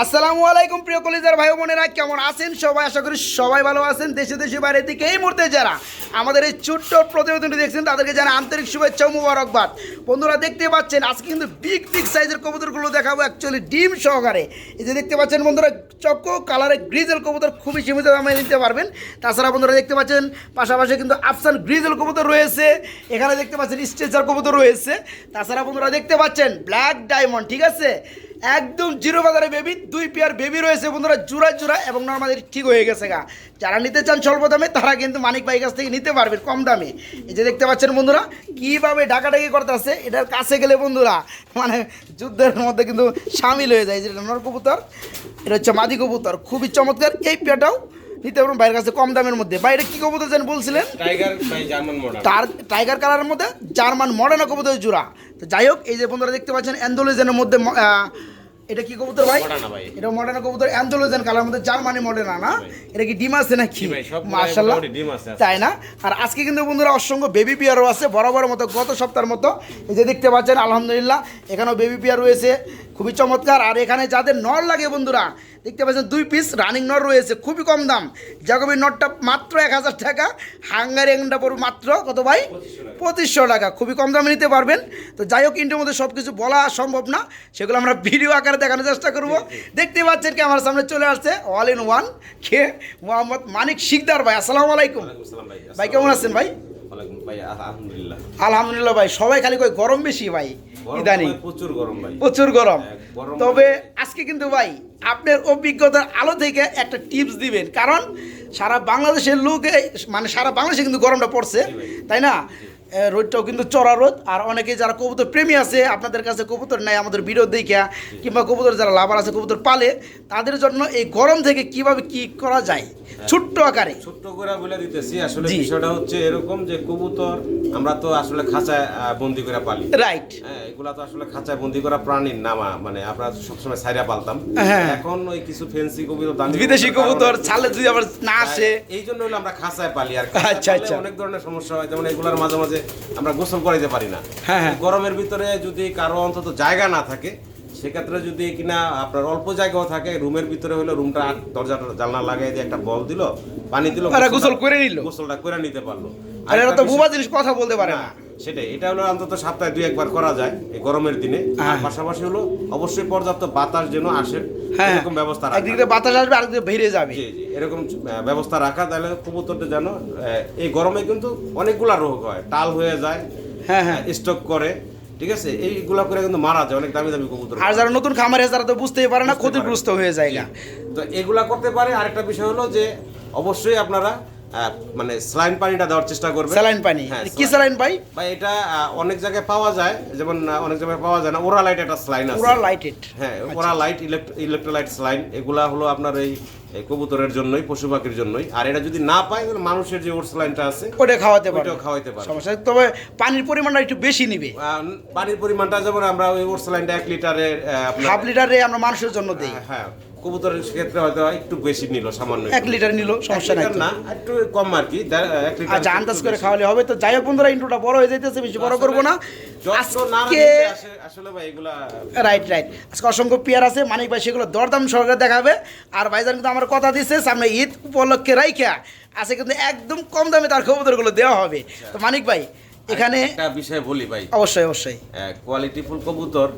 আসসালামু আলাইকুম প্রিয় কলিজার ভাই বোনেরা, কেমন আছেন সবাই? আশা করি সবাই ভালো আছেন, দেশে দেশে, বাইরে থেকে এই মুহূর্তে যারা আমাদের এই ছোট্ট প্রতিবেদনটি দেখছেন, তাদেরকে জানা আন্তরিক শুভেচ্ছা মুবারকবাদ। বন্ধুরা, দেখতে পাচ্ছেন, আজকে কিন্তু বিগ বিগ সাইজের কবুতরগুলো দেখাবো অ্যাকচুয়ালি ডিম সহকারে। এই যে দেখতে পাচ্ছেন বন্ধুরা, চকো কালারের গ্রিজেল কবুতর খুবই সীমিত দামে নিতে পারবেন। তাছাড়া বন্ধুরা, দেখতে পাচ্ছেন, পাশাপাশি কিন্তু আফসান গ্রিজেল কবুতর রয়েছে। এখানে দেখতে পাচ্ছেন স্ট্রেচার কবুতর রয়েছে। তাছাড়া বন্ধুরা, দেখতে পাচ্ছেন ব্ল্যাক ডায়মন্ড ঠিক আছে? একদম জিরো বাজারে বেবি দুই পেয়ার বেবি রয়েছে বন্ধুরা, জোড়া জোড়া এবং নর্মালি ঠিক হয়ে গেছে গা। যারা নিতে চান স্বল্প দামে, তারা কিন্তু মানিক ভাই কাছ থেকে নিতে পারবেন কম দামে। এই যে দেখতে পাচ্ছেন বন্ধুরা, কীভাবে ডাকাডাকি করতেছে এটার কাছে গেলে বন্ধুরা মানে যুদ্ধের মধ্যে কিন্তু সামিল হয়ে যায়। যেটা নর কবুতর, এটা হচ্ছে মাদি কবুতর। খুবই চমৎকার, এই পেয়ারটাও নিতে পারবেন বাইরের কাছে কম দামের মধ্যে। বাইরে কী কবুতর যেন বলছিলেন? টার টাইগার কালারের মধ্যে জার্মান মডার্ন কবুতর জোড়া। তো যাই হোক এই যে বন্ধুরা দেখতে পাচ্ছেন অ্যান্ডোলিজেনের মধ্যে এটা কি কবুতর ভাই? এটা মডার্ন কবুতর অ্যান্ডোলিজেন কালার মধ্যে জার্মানি মডার্না না এটা কি ডিম আছে নাকি? মার্শাল্লাহ। তাই না? আর আজকে কিন্তু বন্ধুরা অসংখ্য বেবি পিয়ারও আছে বরাবর মতো গত সপ্তাহের মতো। এই যে দেখতে পাচ্ছেন আলহামদুলিল্লাহ এখানেও বেবি পিয়ার রয়েছে। খুবই চমৎকার। আর এখানে যাদের নর লাগে বন্ধুরা দেখতে পাচ্ছেন দুই পিস রানিং নট রয়েছে খুবই কম দাম। জাগবি নটটা মাত্র এক হাজার টাকা হাঙ্গারি এংটা পড়বে মাত্র কত ভাই? পঁচিশশো টাকা। খুবই কম দামে নিতে পারবেন। তো যাই হোক ইন্টের মধ্যে সব কিছু বলা সম্ভব না সেগুলো আমরা ভিডিও আকারে দেখানোর চেষ্টা করব। দেখতে পাচ্ছেন কি আমার সামনে চলে আসছে অল ইন ওয়ান কে? মোহাম্মদ মানিক শিকদার ভাই আসসালামু আলাইকুম। ভাই কেমন আছেন ভাই? আলহামদুলিল্লাহ। আলহামদুলিল্লাহ ভাই সবাই খালি কই গরম বেশি ভাই। ইদানিং। প্রচুর গরম ভাই। প্রচুর গরম। হ্যাঁ, তবে আজকে কিন্তু ভাই আপনার অভিজ্ঞতার আলো থেকে একটা টিপস দিবেন। কারণ সারা বাংলাদেশের লোকে মানে সারা বাংলাদেশে কিন্তু গরমটা পড়ছে তাই না? রোদটাও কিন্তু চড়া রোদ। আর অনেকে যারা কবুতর প্রেমী আছে আপনাদের কাছে কবুতর নেয় আমাদের ভিডিও দেখা কিংবা কবুতর যারা লাভার আছে কবুতর পালে তাদের জন্য এই গরম থেকে কীভাবে কি করা যায়? ছোট্ট আকারে। ছোট্ট করে বলে দিতেছি আসলে বিষয়টা হচ্ছে এরকম যে কবুতর আমরা তো আসলে খাঁচায় বন্দি করে পালি। রাইট হ্যাঁ এগুলা তো আসলে খাঁচায় বন্দি করা প্রাণীর নামা মানে আমরা সবসময় সাইরা পালতাম। হ্যাঁ। এখন ওই কিছু ফেন্সি কবুতর দামি বিদেশি কবুতর ছালে যদি আবার না আসে। হ্যাঁ, এই জন্য হলো আমরা খাঁচায় পালি আর আচ্ছা, আচ্ছা। অনেক ধরনের সমস্যা হয় যেমন এগুলার মাঝে মাঝে আমরা গোসল করাইতে পারি না। গরমের ভিতরে যদি কারও অন্তত জায়গা না থাকে সেক্ষেত্রে যদি কিনা আপনার অল্প জায়গাও থাকে রুমের ভিতরে হলে রুমটা দরজাটা জানলা লাগাই দিয়ে একটা বল দিল পানি দিল গোসল করে নিল। গোসলটা করে নিতে পারল। আর এরা তো বুবা জিনিস কথা বলতে পারে না। সেটাই। এটা হলো অন্তত সপ্তাহে দুই একবার করা যায় এই গরমের দিনে। আর হ্যাঁ। পাশাপাশি হলো অবশ্যই পর্যাপ্ত বাতাস যেন আসে হ্যাঁ। এরকম ব্যবস্থা রাখা। একদিকে বাতাস আসবে আরেকদিকে বেরিয়ে যাবে। জি জি এরকম ব্যবস্থা রাখা তাহলে কবুতরটা যেন এই গরমে কিন্তু অনেকগুলা রোগ হয়। টাল হয়ে যায় হ্যাঁ হ্যাঁ। স্টক করে। ঠিক আছে? এইগুলা করে কিন্তু মারা যায় অনেক দামি দামি কবুতর। আর যারা নতুন খামারে তারা তো বুঝতেই পারে না ক্ষতিগ্রস্ত হয়ে যায় না। তো এগুলা করতে পারে। আরেকটা বিষয় হলো যে অবশ্যই আপনারা মানে স্লাইন পানিটা দেওয়ার চেষ্টা করবেন স্যালাইন পানি। হ্যাঁ, কি স্যালাইন পাই বা এটা অনেক জায়গায় পাওয়া যায় যেমন অনেক জায়গায় পাওয়া যায় না ওরা লাইট একটা স্লাইন আছে। পুরা লাইটেড হ্যাঁ ওরা লাইট ইলেকট্রোলাইট স্লাইন এগুলা হলো আপনার এই কবুতরের জন্যই পশু পাখির জন্যই। আর এটা যদি না পায় তাহলে মানুষের যে ওর স্লাইনটা আছে ওটা খাওয়াতে পারবে। ওইটাও খাওয়াইতে পারে সমস্যা। তবে পানির পরিমাণটা একটু বেশি নিবে। পানির পরিমাণটা যেমন আমরা ওই ওর স্লাইনটা এক লিটারে হাফ লিটারে আমরা মানুষের জন্য দিই। হ্যাঁ। কবুতরের ক্ষেত্রে হয়তো একটু বেশি নিল সামান্য এক লিটার নিল সমস্যা নাই না একটু কম আর কি আচ্ছা আন্দাজ করে খাওয়ালে হবে তো। যাই হোক বন্ধুরা ইন্টুটা বড় হয়ে যাইতেছে বেশি বড় করব না। আজকে আসলে ভাই এগুলা রাইট রাইট আজকে অসংখ্য পেয়ার আছে মানিক ভাই সেগুলো দরদাম সহকারে দেখাবে। আর ভাইজান কিন্তু আমার কথা দিচ্ছে সামনে ঈদ উপলক্ষে রাইখা। আছে কিন্তু একদম কম দামে তার খবরগুলো দেওয়া হবে। তো মানিক ভাই এখানে একটা বিষয় বলি ভাই। অবশ্যই অবশ্যই। কোয়ালিটি ফুল কবুতর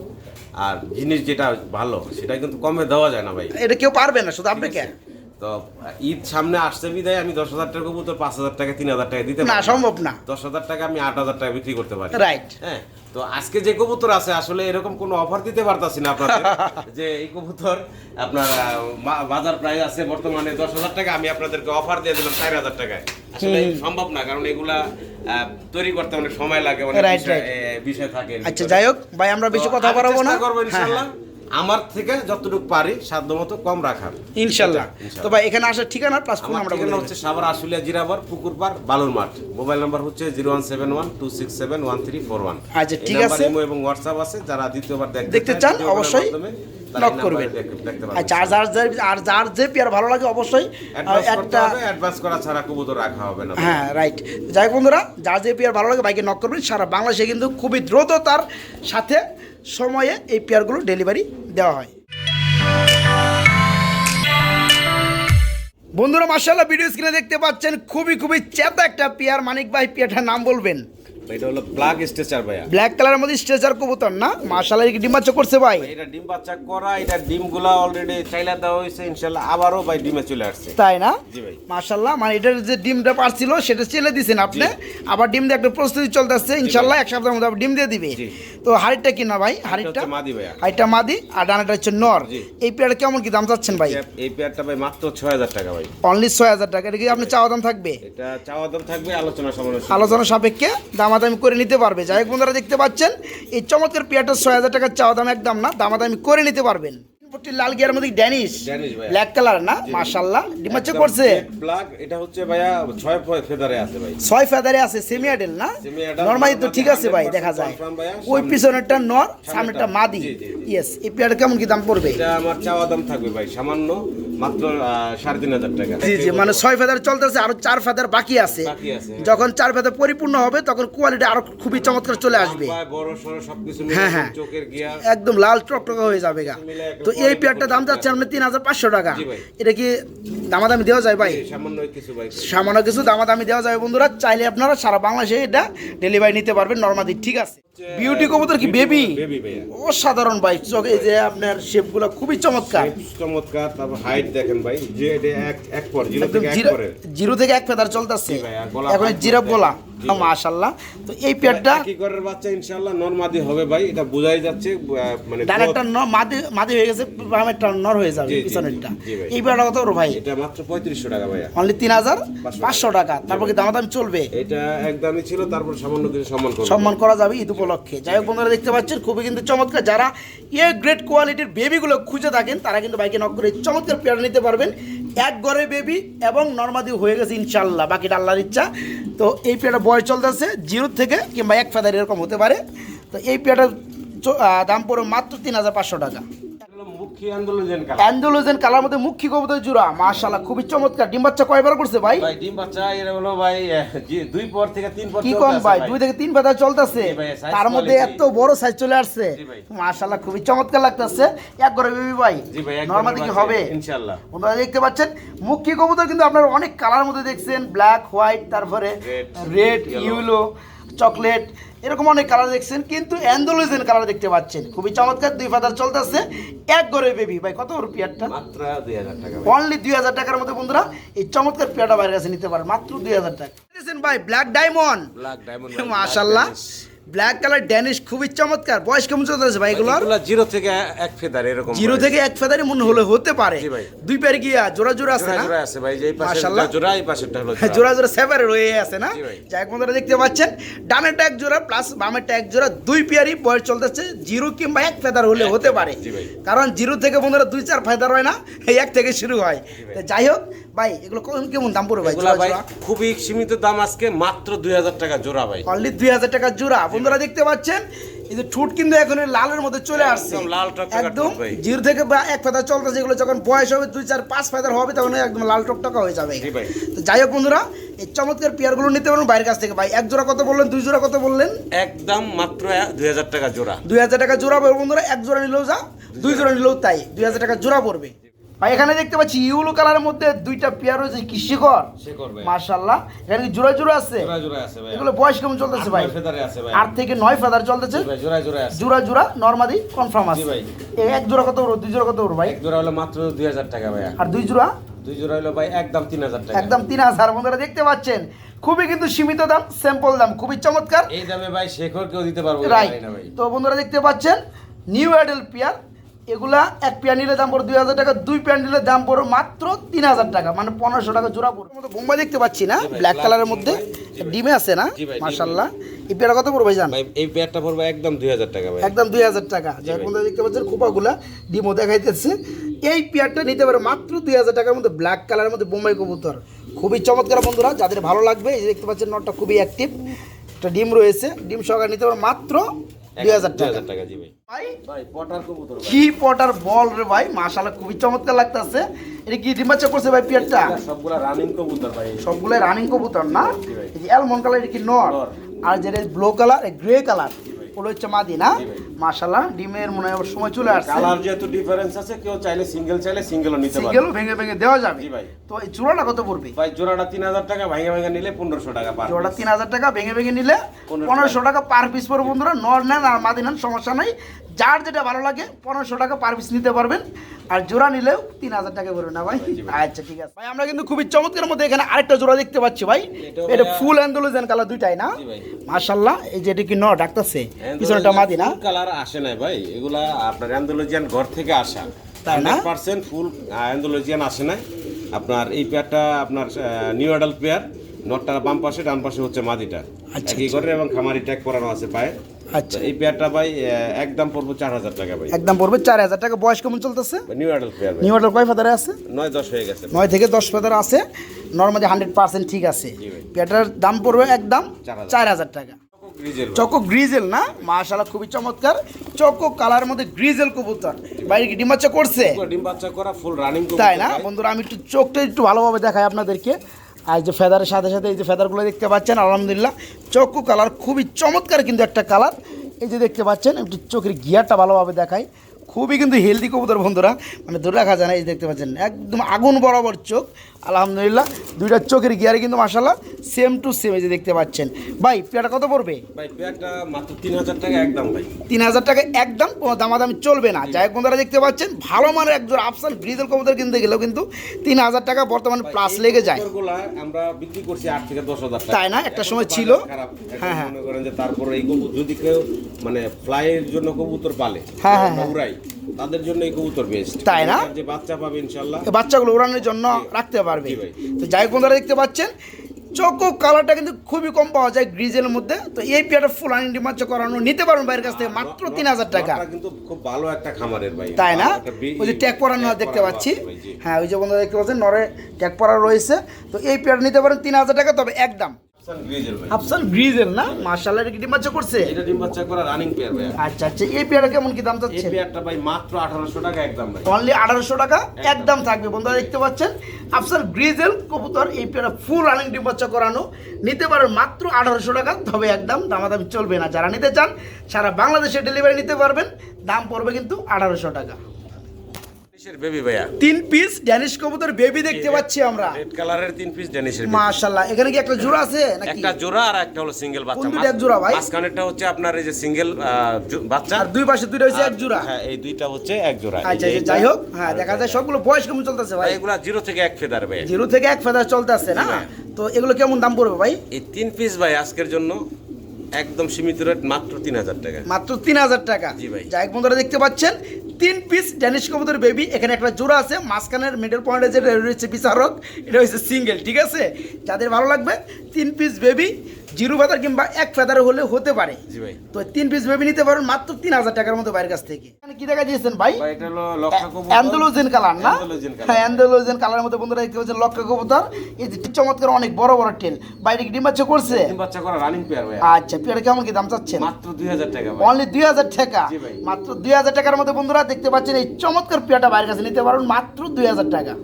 আর জিনিস যেটা ভালো সেটা কিন্তু কমে দেওয়া যায় না ভাই। এটা কেউ পারবে না শুধু আপনি কে আছে? তো ঈদ সামনে আসছে বিদায় আমি দশ হাজার টাকা কবুতর পাঁচ হাজার টাকা তিন হাজার টাকা দিতে না সম্ভব না। দশ হাজার টাকা আমি আট হাজার টাকা বিক্রি করতে পারি। রাইট হ্যাঁ তো আজকে যে কবুতর আছে আসলে এরকম কোনো অফার দিতে পারতাছি না আপনাদের যে এই কবুতর আপনার বাজার প্রাইস আছে বর্তমানে দশ হাজার টাকা আমি আপনাদেরকে অফার দিয়ে দিলাম চার হাজার টাকায়। আসলে সম্ভব না কারণ এগুলা তৈরি করতে অনেক সময় লাগে অনেক বিষয় থাকে। আচ্ছা যাই হোক ভাই আমরা বেশি কথা বাড়াবো না। আমার থেকে যতটুকু পারি সাধ্য মতো কম রাখার। ইনশাল্লাহ। তো ভাই এখানে আসার ঠিকানা? প্লাস ফোন নাম্বার আমরা ঠিকানা হচ্ছে সাভার আশুলিয়া জিরাবার পুকুরপার বালুর মাঠ। মোবাইল নাম্বার হচ্ছে zero one seven one two six seven one three four one. আচ্ছা, ঠিক আছে। এবং হোয়াটসঅ্যাপ আছে যারা দ্বিতীয়বার দেখতে চান অবশ্যই। লক করবেন। আর যার আর যার যে পেয়ার ভালো লাগে অবশ্যই একটা অ্যাডভান্স করা ছাড়া কবুতর রাখা হবে না। হ্যাঁ রাইট যাই বন্ধুরা যার যে পেয়ার ভালো লাগে বাইকে নক করবেন সারা বাংলাদেশে কিন্তু খুবই দ্রুততার সাথে সময়ে এই পেয়ারগুলো ডেলিভারি দেওয়া হয়। বন্ধুরা মার্শাল্লাহ ভিডিও স্ক্রিনে দেখতে পাচ্ছেন খুবই খুবই চেতা একটা পেয়ার মানিক ভাই পেয়ারটার নাম বলবেন। এটা হলো ব্ল্যাক স্টেচার ভাইয়া। ব্ল্যাক কালারের মধ্যে স্ট্রেচার কবুতর না? মার্শাল্লাহ ডিম বাচ্চা করছে ভাই। ভাই, এটা ডিম বাচ্চা করা এটা ডিমগুলা অলরেডি চাইলা দেওয়া হয়েছে ইনশাল্লাহ আবারও ভাই ডিমে চলে আসছে। তাই না? জি ভাই। মার্শাল্লাহ মানে এটার যে ডিমটা পারছিল সেটা চেলে দিছেন আপনি। আবার ডিম দিয়ে একটা প্রস্তুতি চলতেছে ইনশাল্লাহ এক সপ্তাহের মধ্যে ডিম দিয়ে দিবে। তো হাড়িটা কি না ভাই? এটা হাড়িটা? হচ্ছে মাদি ভাইয়া। হাড়িটা মাদি আর ডানাটা হচ্ছে নর। এই পেয়ারটা কেমন কি দাম চাচ্ছেন ভাই? এই পেয়ারটা ভাই মাত্র ছয় হাজার টাকা ভাই। অনলি ছয় হাজার টাকা। এটা কি আপনি চাওয়া দাম থাকবে? এটা চাওয়া দাম থাকবে আলোচনা আলোচনা সাপেক্ষে দামাদামি করে নিতে পারবে। যাই হোক বন্ধুরা, দেখতে পাচ্ছেন? এই চমৎকার পেয়ারটা ছয় হাজার টাকার চাওয়া দাম, একদম না, দামাদামি করে নিতে পারবেন। লাল গিয়ার মধ্যে ড্যানিশ। ব্ল্যাক কালার না? ডিমাচ্ছে করছে? ব্ল্যাক এটা হচ্ছে ভাইয়া ছয় ফেদারে আছে ভাই। ছয় ফেদারে আছে সেমি না? তো ঠিক আছে ভাই দেখা যায়। confirm ওই সামনে- পিছনেরটা নর সামনেরটা। মাদি। জি, জি, জি। ইয়েস এই পেয়ারটা কেমন কি দাম পড়বে? এটা আমার চাওয়া দাম থাকবে ভাই সামান্য মাত্র সাড়ে তিন হাজার টাকা। জি জি মানে ছয় ফেদার চলতেছে আরও চার ফেদার বাকি আছে। হ্যাঁ। যখন চার ফেদার পরিপূর্ণ হবে তখন কোয়ালিটি আরও খুবই চমৎকার চলে আসবে। বড় সড়ো সবকিছু হ্যাঁ, হ্যাঁ। একদম লাল টকটকা হয়ে যাবে গা। তো এই পেয়ারটা দাম যাচ্ছে আপনার তিন হাজার পাঁচশো টাকা। এটা কি দামাদামি দেওয়া যায় ভাই? সামান্য কিছু ভাই। সামান্য কিছু দামাদামি দেওয়া যাবে বন্ধুরা। চাইলে আপনারা সারা বাংলাদেশে এটা ডেলিভারি নিতে পারবেন নর্মাদি ঠিক আছে? বিউটি কবুতর কি? বেবি অসাধারণ ভাই। চোখে এই যে আপনার শেপ শেপগুলো খুবই চমৎকার। চমৎকার তারপর হাইট দেখেন ভাই। যে এটা এক এক পর জিরো থেকে এক পরে জিরো থেকে এক ফেদার চলতেছে। গলা এখন হাত গোলা। জি ভাই। মাশাল্লাহ তো এই পেয়ারটা কি করার বাচ্চা ইনশাআল্লাহ নরমাদি হবে ভাই এটা বোঝাই যাচ্ছে মানে মাদি মাদি হয়ে গেছে নর হয়ে যাবে পিছনেরটা ভাই। এই পেয়ারটা কত ভাই? এটা মাত্র পঁয়ত্রিশশো টাকা ভাইয়া। অনলি তিন হাজার পাঁচশো টাকা। তারপর কি চলবে? এটা একদমই ছিল তারপর সামান্য কিছু সম্মান করব। সম্মান করা যাবে ঈদ উপলক্ষে। যাই হোক বন্ধুরা দেখতে পাচ্ছেন খুবই কিন্তু চমৎকার। যারা এ গ্রেট কোয়ালিটির বেবিগুলো খুঁজে থাকেন তারা কিন্তু বাইকে নক করে চমৎকার পেয়ার নিতে পারবেন। এক ঘরে বেবি এবং নর্মাদি হয়ে গেছে ইনশাল্লাহ বাকিটা আল্লাহর ইচ্ছা। তো এই পেয়ারটা বয়স চলতেছে, জিরো থেকে কিংবা এক ফেদার এরকম হতে পারে। তো এই পেয়ারটার চ- দাম পড়বে মাত্র তিন হাজার পাঁচশো টাকা। অ্যান্ডোলোজেন কালার মধ্যে মুখ্য কবুতর জোড়া। মাশাল্লাহ খুবই চমৎকার। ডিম বাচ্চা কয়বার করছে ভাই? ভাই ডিম বাচ্চা এর হলো ভাই জি- দুই পর থেকে তিন পর কি কম ভাই? দুই থেকে তিন পাতা চলতেছে। তার মধ্যে এত বড় সাইজ চলে আসছে। মাশাআল্লাহ খুবই চমৎকার লাগতেছে। এক করে বেবি ভাই। জি ভাই নরমালি কি হবে। ইনশাআল্লাহ। বন্ধুরা দেখতে পাচ্ছেন মুখ্য কবুতর কিন্তু আপনারা অনেক কালার মধ্যে দেখছেন। ব্ল্যাক হোয়াইট তারপরে রেড। ইউলো চকলেট এরকম অনেক কালার দেখছেন কিন্তু অ্যান্ডোলোজেন কালার দেখতে পাচ্ছেন। খুবই চমৎকার দুই ফাদার চলতেছে এক গড়ে বেবি ভাই কত রুপিয়ারটা মাত্র দুই হাজার টাকা ভাই। অনলি দুই হাজার টাকার মধ্যে বন্ধুরা এই চমৎকার পেয়ারটা বাইরের কাছে নিতে পারেন মাত্র দুই হাজার টাকা। ভাই ব্ল্যাক ডায়মন্ড ব্ল্যাক ডায়মন্ড মাশাল্লাহ ব্ল্যাক কালার ড্যানিশ খুবই চমৎকার। বয়স কেমন চলতেছে ভাই এগুলোর? এগুলা জিরো থেকে এক ফেদার এরকম জিরো থেকে এক ফেদারি মনে হলে হতে পারে। ভাই। দুই প্যার গিয়া জোড়া জোড়া আছে না? জোড়া আছে ভাই যে পাশে জোড়া এই পাশেরটা হলো জোড়া। জোড়া সেভারে রয়ে আছে না? যাই বন্ধুরা দেখতে পাচ্ছেন ডানেরটা এক জোড়া প্লাস বামেরটা এক জোড়া দুই পেয়ারই বয়স চলতেছে জিরো কিংবা এক ফেদার হলে হতে পারে। কারণ জিরো থেকে বন্ধুরা দুই চার ফেদার হয় না এই এক থেকে শুরু হয়। যাই হোক ভাই এগুলো কেমন কেমন দাম পড়বে ভাই ভাই খুবই সীমিত দাম আজকে মাত্র দুই হাজার টাকা জোড়া ভাই। অনলি দুই হাজার টাকা জোড়া। বন্ধুরা দেখতে পাচ্ছেন এই যে ঠুট কিন্তু এখন লালের মধ্যে চলে আসছে। একদম জিরো থেকে বা এক ফেদার চলতেছে এগুলো যখন বয়স হবে দুই চার পাঁচ ফেদার হবে তখন একদম লাল টকটকা হয়ে যাবে। তো যাই হোক বন্ধুরা এই চমৎকার পেয়ারগুলো নিতে পারবেন বাইরের কাছ থেকে। ভাই এক জোড়া কত বললেন দুই জোড়া কত বললেন? একদম মাত্র দুই হাজার টাকা জোড়া। দুই হাজার টাকা জোড়া বন্ধুরা এক জোড়া নিলেও যা দুই জোড়া নিলেও তাই দুই হাজার টাকা জোড়া পড়বে। ভাই এখানে দেখতে পাচ্ছি ইউলো কালারের মধ্যে দুইটা পেয়ার রয়েছে কৃষিকর। শেখর ভাই। মার্শাল্লাহ এখানে কি জোড়া জোড়া আছে? জোড়া জোড়া আছে ভাই। এগুলো বয়স কেমন চলতেছে ভাই? ফেদারে আছে ভাই। আট থেকে নয় ফেদার চলতেছে। ভাই জোড়া জোড়া আছে। জোড়া জোড়া নর্মালি কনফার্ম আছে। ভাই। এক জোড়া কত বড় দুই জোড়া কত বড় ভাই? এক জোড়া হলো মাত্র দুই হাজার টাকা ভাই আর দুই জোড়া? দুই জোড়া হলো ভাই একদম তিন হাজার টাকা। একদম তিন হাজার। বন্ধুরা দেখতে পাচ্ছেন? খুবই কিন্তু সীমিত দাম স্যাম্পল দাম খুবই চমৎকার। এই দামে ভাই শেখর কেউ দিতে পারব না ভাই। তো বন্ধুরা দেখতে পাচ্ছেন নিউ অ্যাডেল পেয়ার এগুলা এক পেয়ার নিলে দাম পড়ে দুই হাজার টাকা দুই পেয়ার নিলে দাম পড়ে মাত্র তিন হাজার টাকা মানে পনেরোশো টাকা জোড়া পড়বে। বোম্বাই দেখতে পাচ্ছি না ব্ল্যাক কালারের মধ্যে। ডিমে আছে না? মার্শাল্লাহ এই পেয়ারটা কত পড়বে জান এই পেয়ারটা পড়বে একদম দুই হাজার টাকা একদম দুই হাজার টাকা। ভাই। বন্ধুরা দেখতে পাচ্ছেন খোপাগুলা ডিমও দেখাইতেছে। এই পেয়ারটা নিতে পারে মাত্র দুই হাজার টাকার মধ্যে ব্ল্যাক কালারের মধ্যে বোম্বাই কবুতর। খুবই চমৎকার বন্ধুরা যাদের ভালো লাগবে এই দেখতে পাচ্ছেন নটটা খুবই অ্যাক্টিভ একটা ডিম রয়েছে ডিম সহকারে নিতে পারে মাত্র দুই হাজার দুই টাকা হাজার টাকা। জি ভাই। ভাই? ভাই পটার কবুতর ভাই। কি পটার বল রে ভাই? মাশাআল্লাহ খুবই চমৎকার লাগতেছে। এটা কি ডিম বাচ্চা করছে ভাই পিয়ারটা? সবগুলা রানিং কবুতর ভাই। সবগুলো রানিং কবুতর না। এই যে অ্যালমন্ড কালার এটা কি নর? নর। আর যেটা ব্লু কালার গ্রে কালার ওটা হচ্ছে মাদি না ডিমের মনে হয় সময় চলে আসছে। কালার যেহেতু ডিফারেন্স আছে কেউ চাইলে সিঙ্গেল চাইলে সিঙ্গেলও নিতে সিঙ্গেলও ভেঙে ভেঙে দেওয়া যাবে। জি ভাই। তো এই জোড়াটা কত পড়বে? ভাই জোড়াটা তিন হাজার টাকা ভেঙে ভেঙে নিলে পনেরোশো টাকা পার। তিন হাজার টাকা ভেঙে ভেঙে নিলে পনেরোশো পনেরোশো টাকা। পার পিস পড়বে বন্ধুরা। নর নেন আর মাদি নেন সমস্যা নাই। যার যেটা ভালো লাগে পনেরোশো টাকা পার পিস নিতে পারবেন। আর জোড়া নিলেও তিন হাজার টাকা পড়বে না ভাই। আচ্ছা ঠিক আছে। ভাই আমরা কিন্তু খুবই চমৎকার মধ্যে এখানে আরেকটা জোড়া দেখতে পাচ্ছি ভাই। এটা ফুল অ্যান্ডোলোজেন কালার দুইটাই না। মাশাল্লাহ এই যে এটা কি নর ডাকতেছে? পিছনেটা মাদি না কালার আসে না ভাই। এগুলা আপনার অ্যান্ডোলজিয়ান ঘর থেকে আসা। তাই না? পার্সেন্ট ফুল অ্যান্ডোলজিয়ান আসে না আপনার এই পেয়ারটা আপনার নিউ অ্যাডাল্ট পেয়ার নটটা বাম পাশে ডান পাশে হচ্ছে মাদিটা। আচ্ছা, একই করে এবং খামারি ট্যাগ করানো আছে পায়ে আচ্ছা। এই পেয়ারটা ভাই একদম পড়ব চার হাজার টাকা ভাই। একদম পড়বে চার হাজার টাকা। বয়স কেমন চলতেছে? New adult pair new order কয় ফাদারে আছে? নয় দশ হয়ে গেছে। নয় থেকে দশ ফেদার আছে। নর্মালি হান্ড্রেড পার্সেন্ট ঠিক আছে। পেটার দাম পড়বে একদম চার হাজার। টাকা। চকো গ্রিজেল না? মাশাআল্লাহ খুবই চমৎকার। চকো কালার মধ্যে গ্রিজেল কবুতর। বাইরে কি ডিমাচ্চা করছে? পুরো ডিম বাচ্চা করা ফুল রানিং তাই না? বন্ধুরা আমি একটু চোখটা একটু ভালোভাবে দেখাই আপনাদেরকে। আর যে ফেদারের সাথে সাথে এই যে ফেদারগুলো দেখতে পাচ্ছেন, আলহামদুলিল্লাহ। চকু কালার খুবই চমৎকার কিন্তু একটা কালার এই যে দেখতে পাচ্ছেন, একটু চোখের গিয়ারটা ভালোভাবে দেখাই। খুবই কিন্তু হেলদি কবুতর বন্ধুরা। মানে ধরে রাখা যায় না এই দেখতে পাচ্ছেন একদম আগুন বরাবর চোখ। আলহামদুলিল্লাহ দুইটা চোখের গিয়ারে কিন্তু মাসাল্লাহ সেম টু সেম এই যে দেখতে পাচ্ছেন। ভাই পেয়ারটা কত পড়বে? ভাই পেয়ারটা মাত্র তিন হাজার টাকা একদম ভাই। তিন হাজার টাকা একদম কোনো দামাদামি চলবে না। যাই বন্ধুরা দেখতে পাচ্ছেন ভালো মানের একজন আফসান গ্রিজেল কবুতর কিনতে গেলেও কিন্তু তিন হাজার টাকা বর্তমানে প্লাস লেগে যায়। আমরা বিক্রি করছি আট থেকে দশ হাজার তাই না? একটা সময় ছিল। হ্যাঁ, হ্যাঁ। মনে করেন যে তারপরে এই কবুতর যদি কেউ মানে ফ্লাইয়ের জন্য কবুতর পালে হ্যাঁ, হ্যাঁ, হ্যাঁ। উড়াই তাদের জন্য এই কবুতর বেস্ট তাই না? যে বাচ্চা পাবে ইনশাল্লাহ বাচ্চাগুলো উড়ানোর জন্য রাখতে পারবে। তো যাই বন্ধুরা দেখতে পাচ্ছেন চকো কালারটা কিন্তু খুবই কম পাওয়া যায় গ্রিজের মধ্যে। তো এই পেয়ারটা ফুল আনি ডিমাচ্চ করানো নিতে পারবেন বাইরের কাছ থেকে মাত্র তিন হাজার টাকা। কিন্তু খুব ভালো একটা খামারের ভাই। তাই না? ওই যে ট্যাগ পরানো দেখতে পাচ্ছি। হ্যাঁ ওই যে বন্ধুরা দেখতে পাচ্ছেন নরে ট্যাগ পরা রয়েছে। তো এই পেয়ার নিতে পারেন তিন হাজার টাকা তবে একদম। আফসান গ্রিজেল না? কি করছে? এটা ডিম বাচ্চা করা রানিং পেয়ার ভাই আচ্ছা আচ্ছা এই পেয়ারটা কেমন কি দাম এই পেয়ারটা ভাই মাত্র আঠারোশো টাকা একদম ভাই। অনলি আঠারোশো টাকা? একদম। থাকবে। বন্ধুরা দেখতে পাচ্ছেন গ্রিজেল কবুতর এই ফুল রানিং ডিম বাচ্চা করানো। নিতে পারেন মাত্র আঠারোশো টাকা তবে একদম দামাদামি চলবে না। যারা নিতে চান সারা বাংলাদেশে ডেলিভারি নিতে পারবেন। দাম পড়বে কিন্তু আঠারোশো টাকা। বেবি ভাইয়া। তিন পিস ড্যানিশ কবুতর বেবি দেখতে পাচ্ছি আমরা। রেড কালারের তিন পিস ড্যানিশের মাশাল্লাহ এখানে কি একটা জোড়া আছে নাকি? একটা জোড়া আর একটা হলো সিঙ্গেল বাচ্চা। কোন দুইটা এক জোড়া ভাই? মাঝখানেরটা হচ্ছে আপনার এই যে সিঙ্গেল বাচ্চা। আর দুই পাশে দুইটা হচ্ছে এক জোড়া? হ্যাঁ এই দুইটা হচ্ছে এক জোড়া। আচ্ছা এই যে আচ্ছা, যাই হোক হ্যাঁ দেখা যায় সবগুলো বয়স কেমন চলতেছে ভাই? ভাই, এগুলা জিরো থেকে এক ফেদার ভাই জিরো থেকে এক ফেদার চলতেছে না? হ্যাঁ। তো এগুলো কেমন দাম পড়বে ভাই? এই তিন পিস ভাই আজকের জন্য একদম সীমিত রেট মাত্র তিন হাজার টাকা। মাত্র তিন হাজার টাকা। জি ভাই। যাই বন্ধুরা দেখতে পাচ্ছেন তিন পিস ড্যানিশ কবুতর বেবি এখানে একটা জোড়া আছে, মাঝখানের মিডল পয়েন্টে যেটা রয়েছে বিচারক, এটা হচ্ছে সিঙ্গেল ঠিক আছে? যাদের ভালো লাগবে, তিন পিস বেবি জিরো ফেদার কিংবা এক ফেদার হলে হতে পারে। জি ভাই। তো তিন পিস বেবি নিতে পারেন মাত্র তিন হাজার টাকার মতো বাইরের কাছ থেকে। এখানে কি দেখা দিয়েছেন ভাই? ভাই এটা হলো লক্ষা অ্যান্ডোলোজেন কালার না? হ্যাঁ অ্যান্ডোলোজেন কালারের মধ্যে বন্ধুরা দেখতে পাচ্ছেন লক্ষ্য কবুতর। এই যে চমৎকার অনেক বড় বড় টেল বাইরে কি ডিম বাচ্চা করছে? তিন বাচ্চা করা রানিং পেয়ার ভাই আচ্ছা পেয়ারা কেমন কি দাম চাচ্ছেন? মাত্র দুই হাজার টাকা ভাই। অনলি দুই হাজার টাকা? জি ভাই। মাত্র দুই হাজার টাকার মধ্যে বন্ধুরা দেখতে পাচ্ছেন এই চমৎকার পেয়াটা বাইরের কাছে নিতে পারুন মাত্র দুই হাজার টাকা।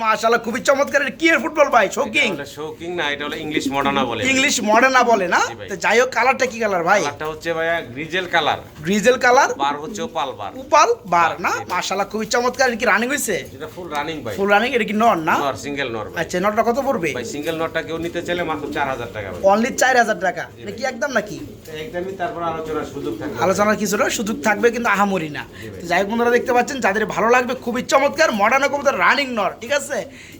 মাশাআল্লাহ খুবই চমৎকার। কি এর ফুটবল ভাই? শোকিং এটা শৌকিং না এটা হলো ইংলিশ মডার্না বলে। ইংলিশ মডার্না বলে না? তো যাই হোক কালারটা কি কালার ভাই? কালারটা হচ্ছে ভাইয়া grizzle colour grizzle colour bar হচ্ছে পাল বার। উপাল বার না? মাশাআল্লাহ খুবই চমৎকার। কি রানিং হয়েছে এটা ফুল রানিং ভাই। ফুল রানিং এটা কি নন না? নর সিঙ্গেল নর আচ্ছা নটটা কত পড়বে? ভাই সিঙ্গেল নটটা কেউ নিতে চাইলে মাত্র চার হাজার টাকা ভাই। অনলি চার হাজার টাকা। এটা কি একদম নাকি? একদমই তারপর আলোচনার সুযোগ থাকবে। আলোচনার কিছুটা সুযোগ থাকবে কিন্তু আহামরি না। তো যাই হোক বন্ধুরা দেখতে পাচ্ছেন যাদের ভালো লাগবে খুবই চমৎকার মডার্ন কবুতর রানিং নর ঠিক আছে?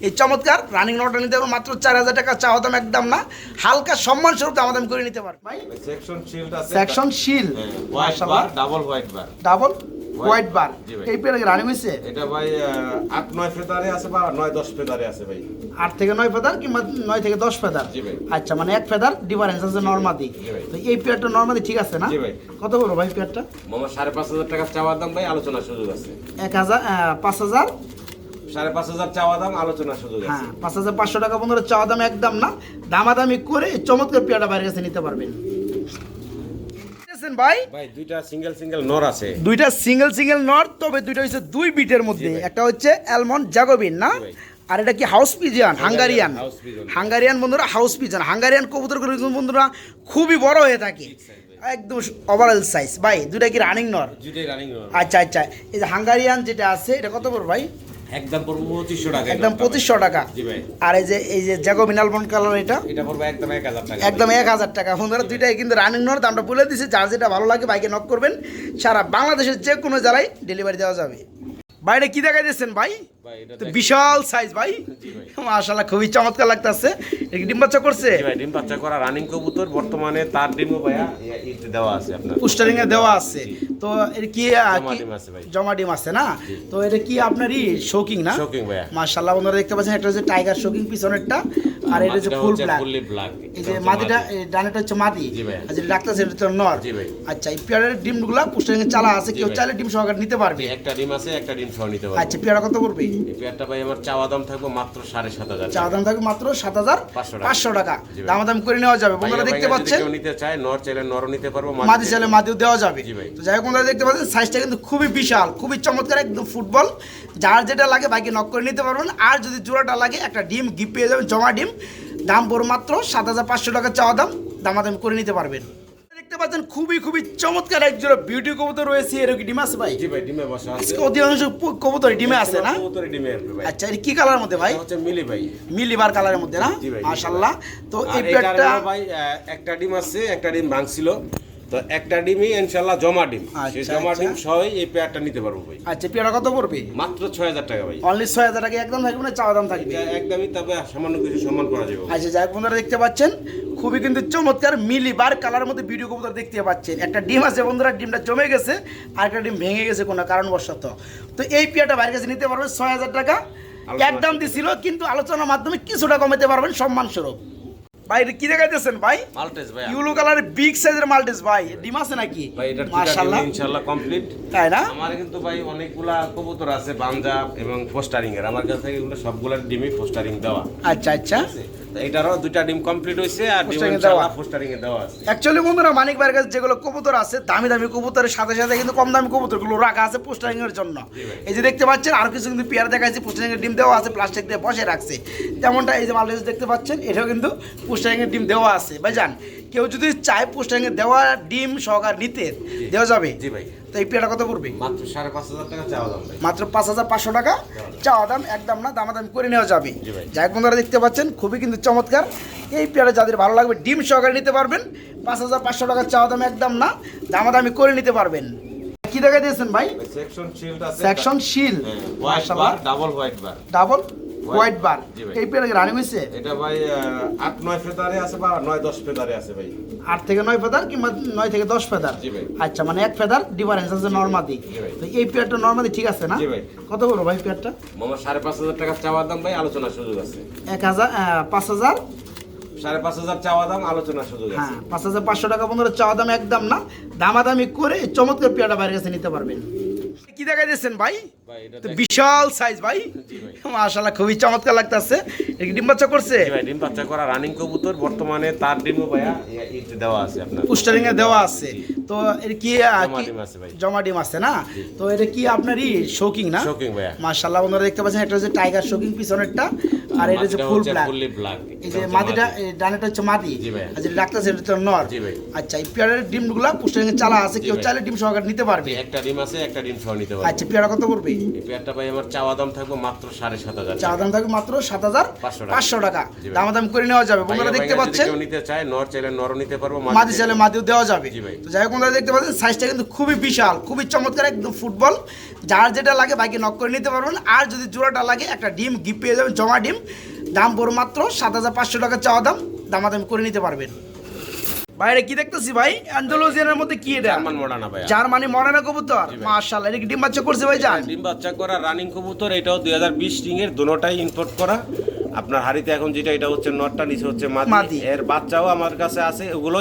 এই চমৎকার রানিং নরটা নিতে পারব মাত্র চার হাজার টাকা চাওয়া দাম একদম না। হালকা সম্মান স্বরূপ দাম দাম করে নিতে পারবে। ভাই সেকশন শিল্ড আছে section shield white bar double white bar double white bar এই পেয়ারা রানিং হয়েছে? এটা ভাই আহ, আট নয় ফেদারে আছে বা নয় দশ ফেদারে আছে ভাই। আট থেকে নয় ফেদার কিংবা নয় থেকে দশ ফেদার? আচ্ছা মানে এক ফেদার ডিফারেন্স আছে নর্মাদি তো এই পেয়ারটা নর্মাদি ঠিক আছে না? কত ভাই পেয়ারটা? মামা টাকা চাওয়ার দাম ভাই আলোচনার সুযোগ আছে। এক হাজার আহ, পাঁচ হাজার সাড়ে পাঁচ হাজার চাওয়া দাম আলোচনার সুযোগ হ্যাঁ পাঁচ হাজার পাঁচশো টাকা বন্ধুরা চাওয়া দাম একদম না। দামাদামি করে চমৎকার পেয়ারটা বাইরের কাছে নিতে পারবেন। দেখছেন ভাই? ভাই দুইটা সিঙ্গেল সিঙ্গেল নর আছে। দুইটা সিঙ্গেল সিঙ্গেল নট তবে দুইটা হচ্ছে দুই বিটের মধ্যে। একটা হচ্ছে অ্যালমন্ড জাগোবিন না? আর এটা কি হাউস পিজিয়ান? হাঙ্গারিয়ান? হাঙ্গারিয়ান বন্ধুরা হাউস পিজন হাঙ্গারিয়ান কবুতরগুলো বন্ধুরা খুবই বড় হয়ে থাকে। একদম ওভারঅল সাইজ ভাই দুটা কি রানিং নর। আচ্ছা আচ্ছা। এই যে হাঙ্গারিয়ান যেটা আছে এটা কত বড় ভাই? একদম পড়ব পঁচিশশো টাকা একদম পঁচিশশো টাকা। আর এই যে এই যে কালার এটা? এটা পড়বে একদম এক হাজার টাকা। একদম এক হাজার টাকা। বন্ধুরা দুইটাই কিন্তু রানিং নর দামটা বলে দিছে। যার যেটা ভালো লাগে বাইকে নক করবেন। সারা বাংলাদেশের যে কোনো জেলায় ডেলিভারি দেওয়া যাবে। বাইরে কি দেখা যাচ্ছেন ভাই? বিশাল সাইজ ভাই। মাশাআল্লাহ খুবই চমৎকার লাগতেছে। ডিম বাচ্চা করছে? ভাই ডিম বাচ্চা করা রানিং কবুতর। বর্তমানে তার ডিমও ভাইয়া ইয়া- ইতে দেওয়া আছে আপনার পুস্টারিং এ দেওয়া আছে। তো এর কি জমা ডিম আছে ভাই। জমা ডিম আছে না? তো এটা কি আপনারই শোকিং না? শোকিং ভাইয়া। মাশাআল্লাহ বন্ধুরা দেখতে পাচ্ছেন এটা হচ্ছে টাইগার শোকিং পিছনেরটা। আর এটা হচ্ছে ফুল ব্ল্যাক। এই যে মাদি। হচ্ছে মাদি আর যেটা ডাক্তার সেটা হচ্ছে নর। আচ্ছা এই পেয়ারের ডিমগুলা পুস্টারিং এ চালা আছে কেউ চাইলে ডিম সহকারে নিতে পারবে। একটা ডিম আছে একটা ডিম সহ নিতে পারব। আচ্ছা পেয়ারা কত পড়বে এই পেয়ারটা ভাই আমার চাওয়া দাম থাকবে মাত্র সাড়ে সাত হাজার চা দাম থাকবে মাত্র সাত হাজার পাঁচশো টাকা। দামাদাম করে নেওয়া যাবে। বন্ধুরা দেখতে পাচ্ছেন? নিতে চায় নর চাইলে নরও নিতে পারব মাদি চাইলে মাদিও দেওয়া যাবে। তো যাই হোক বন্ধুরা দেখতে পাচ্ছেন সাইজটা কিন্তু খুবই বিশাল খুবই চমৎকার একদম ফুটবল যার যেটা লাগে বাইকে নক করে নিতে পারবেন। আর যদি জোড়াটা লাগে একটা ডিম গিফট পেয়ে যাবেন জমা ডিম। দাম পড়ো মাত্র সাত হাজার পাঁচশো টাকা চাওয়া দাম। দামাদাম করে নিতে পারবেন। দেখতে পাচ্ছেন খুবই খুবই চমৎকার একজন জোড়া বিউটি কবুতর রয়েছে। এর কি ডিম আছে ভাই? জি ভাই ডিমে বসা আছে। অধিকাংশ কবুতর ডিমে আছে না? কবুতর ডিমে ভাই। আচ্ছা এর কি কালার মধ্যে ভাই? হচ্ছে মিলি ভাই। মিলিবার কালারের মধ্যে না? মাশাআল্লাহ। তো এই পেটটা পেয়ারটা ভাই একটা ডিম আছে একটা ডিম ভাঙছিল। তো একটা ডিমই ইনশাল্লাহ জমা ডিম। সেই আচ্ছা, জমা আচ্ছা। ডিম সহই এই পেয়ারটা নিতে পারব ভাই। আচ্ছা পেয়ারা কত পড়বে? মাত্র ছয় হাজার টাকা ভাই। অনলি ছয় হাজার টাকা একদম থাকবে না চাওয়া দাম থাকবে। একদমই তবে সামান্য কিছু সম্মান করা যাবে। আচ্ছা যাই বন্ধুরা দেখতে পাচ্ছেন খুবই কিন্তু চমৎকার মিলি বার কালার মধ্যে ভিডিও কবুতর দেখতে পাচ্ছেন। একটা ডিম আছে বন্ধুরা ডিমটা জমে গেছে আর একটা ডিম ভেঙে গেছে কোনো কারণবশত। তো এই পেয়ারটা বাইরের কাছে নিতে পারবে ছয় হাজার টাকা। একদম দিছিল কিন্তু আলোচনার মাধ্যমে কিছুটা কমাতে পারবেন সম্মান স্বরূপ এটা কি দেখাইতেছেন ভাই? মাল্টেস ভাই ইউলো কালার বিগ সাইজের মাল্টিস ভাই। ডিম আছে নাকি? ভাই এটা মাশাআল্লাহ। ইনশাআল্লাহ কমপ্লিট। তাই না? আমার কিন্তু ভাই অনেকগুলা কবুতর আছে বান্দা এবং পোস্টারিং এর। আমার কাছে এগুলো সবগুলা ডিমই পোস্টারিং দেওয়া। আচ্ছা আচ্ছা। এটারও দুইটা ডিম কমপ্লিট হয়েছে আর ডিম দেওয়া। পোস্টারিং এ দেওয়া আছে। অ্যাকচুয়ালি বন্ধুরা মানিক ভাইয়ের কাছে যেগুলো কবুতর আছে দামি দামি কবুতরের সাথে সাথে কিন্তু কম দামি কবুতরগুলো রাখা আছে পোস্টারিং এর জন্য এই যে দেখতে পাচ্ছেন আর কিছু কিন্তু পেয়ার দেখাচ্ছি পোস্টারিং এর ডিম দেওয়া আছে প্লাস্টিক দিয়ে বসে রাখছে। তেমনটা এই যে মালটা দেখতে পাচ্ছেন এটাও কিন্তু পোস্টারিং এর ডিম দেওয়া আছে। ভাইজান কেউ যদি চায় পোস্টারিং এর দেওয়া ডিম সহকার নিতে দেওয়া যাবে। জি ভাই। তো এই পেয়ারটা কত পড়বে? মাত্র সাড়ে পাঁচ হাজার টাকা চাওয়া দাম মাত্র পাঁচ হাজার পাঁচশো টাকা। চাওয়া দাম। একদম না দামাদামি করে নেওয়া যাবে। যাই বন্ধুরা দেখতে পাচ্ছেন খুবই কিন্তু চমৎকার। এই পেয়ারা যাদের ভালো লাগবে ডিম সহকারে নিতে পারবেন। পাঁচ হাজার পাঁচশো টাকা চাওয়া দাম একদম না দামাদামি করে নিতে পারবেন। কি দেখা দিয়েছেন ভাই? সেকশন শিল্ড আছে section shield double white bar double white bar. এই পেয়ারা রানি হয়েছে এটা ভাই আট নয় ফেদারে আছে বা নয় দশ ফেদারে আছে ভাই। আট থেকে নয় ফেদার কিংবা নয় থেকে দশ ফেদার? আচ্ছা মানে এক ফেদার ডিফারেন্স আছে নর্মাদি তো এই পেয়ারটা নর্মাদি ঠিক আছে না? কত বড় ভাই পেয়ারটা মামা সাড়ে পাঁচ হাজার টাকা চাওয়া দাম ভাই আলোচনার সুযোগ আছে। এক হাজার পাঁচ হাজার? সাড়ে পাঁচ হাজার চাওয়া দাম আলোচনার সুযোগ হ্যাঁ পাঁচ হাজার পাঁচশো টাকা বন্ধুরা চাওয়া দাম একদম না। দামাদামি করে চমৎকার পেয়ারটা বাইরের কাছে নিতে পারবেন। কি দেখা দিচ্ছেন ভাই? বিশাল সাইজ ভাই। মাশাআল্লাহ খুবই চমৎকার লাগতেছে। ডিম বাচ্চা করছে? ভাই ডিম বাচ্চা করা রানিং কবুতর। বর্তমানে তার ডিমও ভাইয়া ইতে দেওয়া আছে আপনার। পুস্টারিং এ দেওয়া আছে। তো এর কি জমা ডিম আছে ভাই। জমা ডিম আছে না? তো এটা কি আপনারই শোকিং না? শোকিং ভাইয়া। মাশাআল্লাহ বন্ধুরা দেখতে পাচ্ছেন এটা হচ্ছে টাইগার শোকিং পিছনেরটা। আর এটা হচ্ছে ফুল ব্ল্যাক। এই যে মাদিটা। ডানেটা হচ্ছে মাদি আর যেটা নর। আচ্ছা এই পেয়ারের ডিমগুলা পুস্টারিং এ চালা আছে কেউ। চাইলে ডিম সহকারে নিতে পারবে। একটা ডিম আছে একটা ডিম সহ নিতে পারব। আচ্ছা পেয়ারা কত পড়বে এই পেয়ারটা ভাই আমার চাওয়া দাম থাকবে মাত্র সাড়ে সাত হাজার চা দাম থাকবে মাত্র সাত হাজার পাঁচশো টাকা। দামাদাম করে নেওয়া যাবে। বন্ধুরা দেখতে পাচ্ছেন? নিতে চায় নর চাইলে নরও নিতে পারব মাদি চাইলে মাদিও দেওয়া যাবে। তো যাই হোক বন্ধুরা দেখতে পাচ্ছেন সাইজটা কিন্তু খুবই বিশাল খুবই চমৎকার একদম ফুটবল। যার যেটা লাগে বাইকে নক করে নিতে পারবেন। আর যদি জোড়াটা লাগে একটা ডিম গিফট পেয়ে যাবেন জমা ডিম। দাম পড়ো মাত্র সাত হাজার পাঁচশো টাকা চাওয়া দাম দামাদামি করে নিতে পারবেন। বাইরে কি দেখতেছি ভাই? অ্যান্ডোলোজিয়ানের মধ্যে কি এটা? জার্মান ভাইয়া। জার্মানি মডার্না কবুতর। মাশাআল্লাহ এটা কি ডিম বাচ্চা করছে ভাই জান? ডিম বাচ্চা করা রানিং কবুতর এটাও দুই হাজার বিশ রিংয়ের দুটোটাই ইম্পোর্ট করা। আপনার হাড়িতে এখন যেটা এটা হচ্ছে নটটা নিচে হচ্ছে মাদি। এর বাচ্চাও আমার কাছে আছে ওগুলো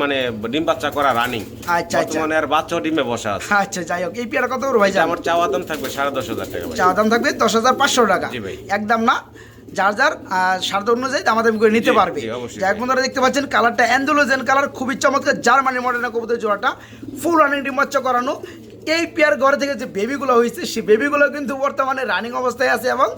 মানে ডিম বাচ্চা করা রানিং আচ্ছা, আচ্ছা। বাচ্চাও ডিমে বসা আছে। আচ্ছা যাই হোক এই পেয়ারা কত ভাই আমার চাওয়া দাম থাকবে সাড়ে দশ হাজার টাকা ভাই। চা দাম থাকবে দশ হাজার পাঁচশো টাকা। জি ভাই। একদম না? যার যার স্বার্থ অনুযায়ী আমাদের করে নিতে পারবে। যাই বন্ধুরা দেখতে পাচ্ছেন কালারটা অ্যান্ডোলোজেন কালার খুবই চমৎকার জার্মানি মডেলের কবুতর জোড়াটা ফুল রানিং ডিমাচ্চা করানো। এই পেয়ার ঘরে থেকে যে বেবিগুলো হয়েছে সেই বেবিগুলো কিন্তু বর্তমানে রানিং অবস্থায় আছে এবং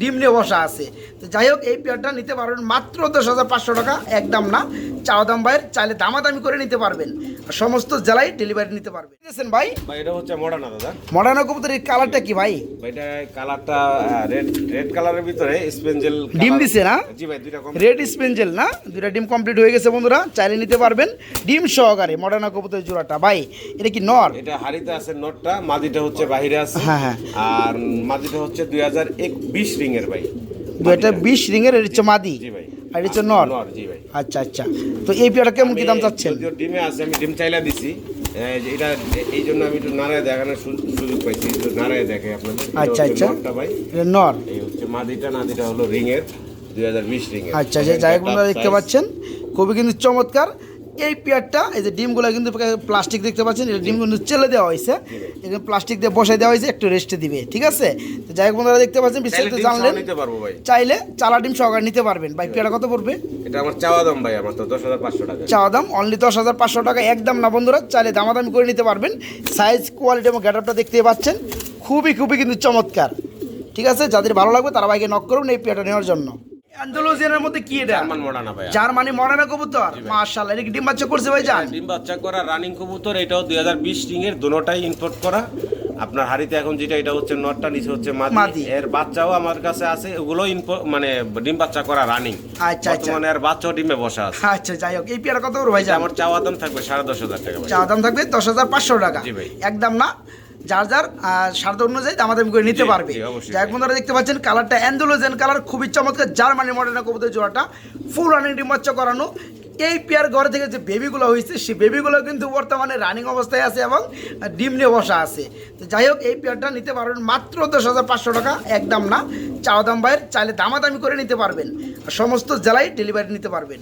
ডিম নিয়ে বসা আছে। তো যাই হোক এই পেয়ারটা নিতে পারবেন মাত্র দশ হাজার পাঁচশো টাকা একদম না। চাওয়া দাম ভাইয়ের চাইলে দামাদামি করে নিতে পারবেন। আর সমস্ত জেলায় ডেলিভারি নিতে পারবেন। বুঝেছেন ভাই? এটা হচ্ছে মডার্না দাদা? মডার্ন কবুতরের কালারটা কি ভাই? এটা কালারটা রেড রেড কালারের ভিতরে স্পেঞ্জেল ডিম দিছে না? জি ভাই দুইটা কম রেড স্পেঞ্জেল না? দুটা ডিম কমপ্লিট হয়ে গেছে বন্ধুরা চাইলে নিতে পারবেন। ডিম সহকারে মডার্ন কবুতরের জোড়াটা। ভাই এটা কি নর? এটা হাড়িতে আছে নটটা মাদিটা হচ্ছে বাহিরে আছে। হ্যাঁ, হ্যাঁ। আর মাদিটা হচ্ছে দুই হাজার এক বিশ রিং এর ভাই দুইটা বিশ রিংয়ের এটা হচ্ছে মাদি। জি ভাই। আর এটা নর। নর জি ভাই। আচ্ছা আচ্ছা। তো এই পেয়ারটা কেমন কি দাম চাচ্ছেন? ডিমে আছে আমি ডিম চাইলা দিছি। এটা এই জন্য আমি একটু নাড়ায় দেখানোর সুযোগ পাইছি একটু নাড়ায় দেখে আপনাদের। আচ্ছা, আচ্ছা। নটটা ভাই। নর। এই হচ্ছে মাদিটা নাদিটা হলো রিং এর দুই হাজার বিশ রিং আচ্ছা যে দেখতে পাচ্ছেন। খুবই কিন্তু চমৎকার। এই পেয়ারটা এই যে ডিমগুলো কিন্তু প্লাস্টিক দেখতে পাচ্ছেন এই ডিম কিন্তু চেলে দেওয়া হয়েছে। এখানে প্লাস্টিক দিয়ে বসাই দেওয়া হয়েছে একটু রেস্টে দিবে ঠিক আছে? তো যাই হোক বন্ধুরা দেখতে পাচ্ছেন বিস্তারিত জানলেন। চাইলে চালা ডিম সহকারে নিতে পারবেন। ভাই পেয়ারটা কত পড়বে? এটা আমার চাওয়া দাম ভাই আমার তো দশ হাজার পাঁচশো টাকা। চাওয়া দাম অনলি দশ হাজার পাঁচশো টাকা একদম না বন্ধুরা চাইলে দামাদামি করে নিতে পারবেন। সাইজ কোয়ালিটি এবং গ্যাটআপটা দেখতে পাচ্ছেন খুবই খুবই কিন্তু চমৎকার। ঠিক আছে? যাদের ভালো লাগবে তারা বাইকে নক করুন এই পেয়ারটা নেওয়ার জন্য। মধ্যে কি এটা? জার্মান মডানা ভাই জার্মানি কবুতর? মাশাআল্লাহ এটা কি ডিম বাচ্চা করছে ভাই জান ডিম বাচ্চা করা রানিং কবুতর এটাও দুই হাজার বিশ রিং এর দুটোটাই ইম্পোর্ট করা। আপনার হাড়িতে এখন যেটা এটা হচ্ছে নটটা নিচে হচ্ছে মাদি। এর বাচ্চাও আমার কাছে আছে ওগুলো মানে ডিম বাচ্চা করা রানিং আচ্ছা, আচ্ছা। বর্তমানে এর বাচ্চাও ডিমে বসা আছে। আচ্ছা যাই হোক এই পেয়ারা কত ভাই আমার চাওয়া দাম থাকবে সাড়ে দশ হাজার টাকা ভাই। চা দাম থাকবে দশ হাজার পাঁচশো টাকা। জি ভাই। একদম না? যার যার স্বার্থ অনুযায়ী দামাদামি করে নিতে পারবে। অবশ্যই। যাই হোক বন্ধুরা দেখতে পাচ্ছেন কালারটা অ্যান্ডোলোজেন কালার খুবই চমৎকার জার্মানি মডেলের কবুতর জোড়াটা। ফুল রানিং ডিম বাচ্চা করানো। এই পেয়ার ঘরে থেকে যে বেবিগুলো হয়েছে সেই বেবিগুলো কিন্তু বর্তমানে রানিং অবস্থায় আছে এবং ডিম নিয়ে বসা আছে। তো যাই হোক এই পেয়ারটা নিতে পারবেন মাত্র দশ হাজার পাঁচশো টাকা একদম না। চাওয়া দাম বাইরের চাইলে দামাদামি করে নিতে পারবেন। সমস্ত জেলায় ডেলিভারি নিতে পারবেন।